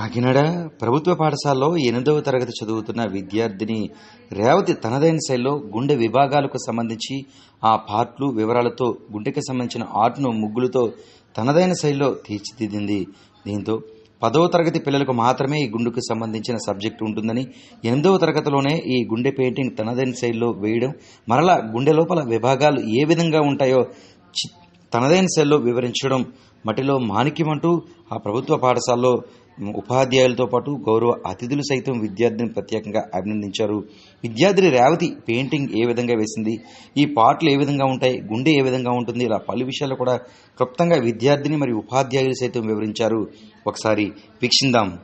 కాకినాడ ప్రభుత్వ పాఠశాలలో ఎనిమిదవ తరగతి చదువుతున్న విద్యార్థిని రేవతి తనదైన శైలిలో గుండె విభాగాలకు సంబంధించి ఆ పార్ట్లు వివరాలతో గుండెకి సంబంధించిన ఆర్ట్ను ముగ్గులతో తనదైన శైలిలో తీర్చిదిద్దింది. దీంతో పదవ తరగతి పిల్లలకు మాత్రమే ఈ గుండెకు సంబంధించిన సబ్జెక్ట్ ఉంటుందని ఎనిమిదవ తరగతిలోనే ఈ గుండె పెయింటింగ్ తనదైన శైలిలో వేయడం మరలా గుండె లోపల విభాగాలు ఏ విధంగా ఉంటాయో చి- తనదైన శైలిలో వివరించడం మటిలో మాణిక్యమంటూ ఆ ప్రభుత్వ పాఠశాలలో ఉపాధ్యాయులతో పాటు గౌరవ అతిథులు సైతం విద్యార్థిని ప్రత్యేకంగా అభినందించారు. విద్యార్థిని రేవతి పెయింటింగ్ ఏ విధంగా వేసింది? ఈ పాటలు ఏ విధంగా ఉంటాయి? గుండె ఏ విధంగా ఉంటుంది? ఇలా పలు విషయాలు కూడా క్లుప్తంగా విద్యార్థిని మరియు ఉపాధ్యాయులు సైతం వివరించారు. ఒకసారి వీక్షిందాం.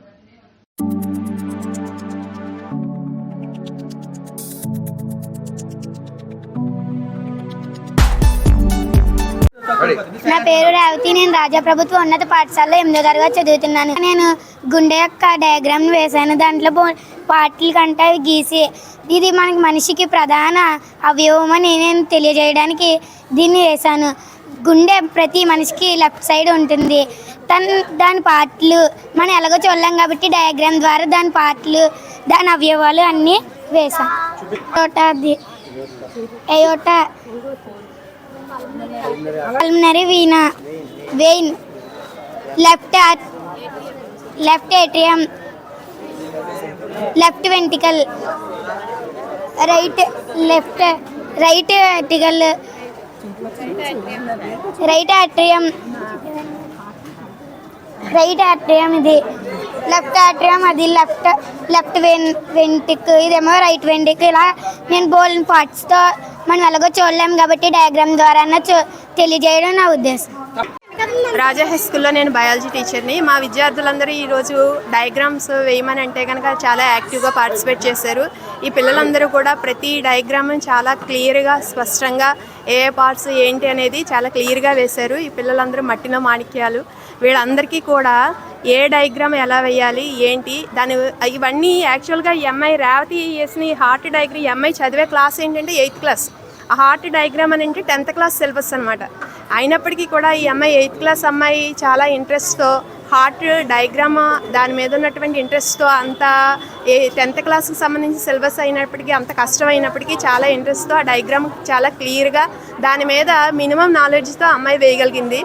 నా పేరు రేవతి నేను రాజా ప్రభుత్వ ఉన్నత పాఠశాలలో ఎనిమిదో తరగతి చదువుతున్నాను. నేను గుండె యొక్క డయాగ్రామ్ వేశాను. దాంట్లో పాటల కంటే గీసి. ఇది మనకి మనిషికి ప్రధాన అవయవం అని నేను తెలియజేయడానికి దీన్ని వేశాను. గుండె ప్రతి మనిషికి లెఫ్ట్ సైడ్ ఉంటుంది. తన దాని పాటలు మనం ఎలాగో చూడలేం కాబట్టి డయాగ్రామ్ ద్వారా దాని పాటలు దాని అవయవాలు అన్నీ వేశాను. అది aorta pulmonary vena vein left left atrium left ventricle right left right ventricle right atrium right atrium ఇది లెఫ్ట్ ఆట్రియం అది లెఫ్ట్ లెఫ్ట్ వెన్ వెంటిక్ ఇదేమో రైట్ వెంటిక్ ఇలా నేను బోల్డ్ పార్ట్స్తో మనం ఎలాగో చూడలేము కాబట్టి డయాగ్రామ్ ద్వారా తెలియజేయడం నా ఉద్దేశం. రాజా హై స్కూల్లో నేను బయాలజీ టీచర్ని మా విద్యార్థులందరూ ఈరోజు డయాగ్రామ్స్ వేయమని అంటే కనుక చాలా యాక్టివ్గా పార్టిసిపేట్ చేశారు. ఈ పిల్లలందరూ కూడా ప్రతి డయాగ్రామ్ చాలా క్లియర్గా స్పష్టంగా ఏ పార్ట్స్ ఏంటి అనేది చాలా క్లియర్గా వేశారు. ఈ పిల్లలందరూ మట్టిలో మాణిక్యాలు. వీళ్ళందరికీ కూడా ఏ డయాగ్రామ్ ఎలా వేయాలి ఏంటి దాని ఇవన్నీ యాక్చువల్గా ఎంఐ రేవతి వేసిన హార్ట్ డయాగ్రామ్ ఎంఐ చదివే క్లాస్ ఏంటంటే ఎయిత్ క్లాస్ ఆ హార్ట్ డయాగ్రామ్ అని అంటే టెన్త్ క్లాస్ సిలబస్ అనమాట అయినప్పటికీ కూడా ఈ అమ్మాయి ఎయిత్ క్లాస్ అమ్మాయి చాలా ఇంట్రెస్ట్తో హార్ట్ డయాగ్రామ్ దాని మీద ఉన్నటువంటి ఇంట్రెస్ట్తో అంత ఏ టెన్త్ క్లాస్కి సంబంధించి సిలబస్ అయినప్పటికీ అంత కష్టమైనప్పటికీ చాలా ఇంట్రెస్ట్తో ఆ డయాగ్రామ్ చాలా క్లియర్గా దాని మీద మినిమం నాలెడ్జ్తో అమ్మాయి వేయగలిగింది.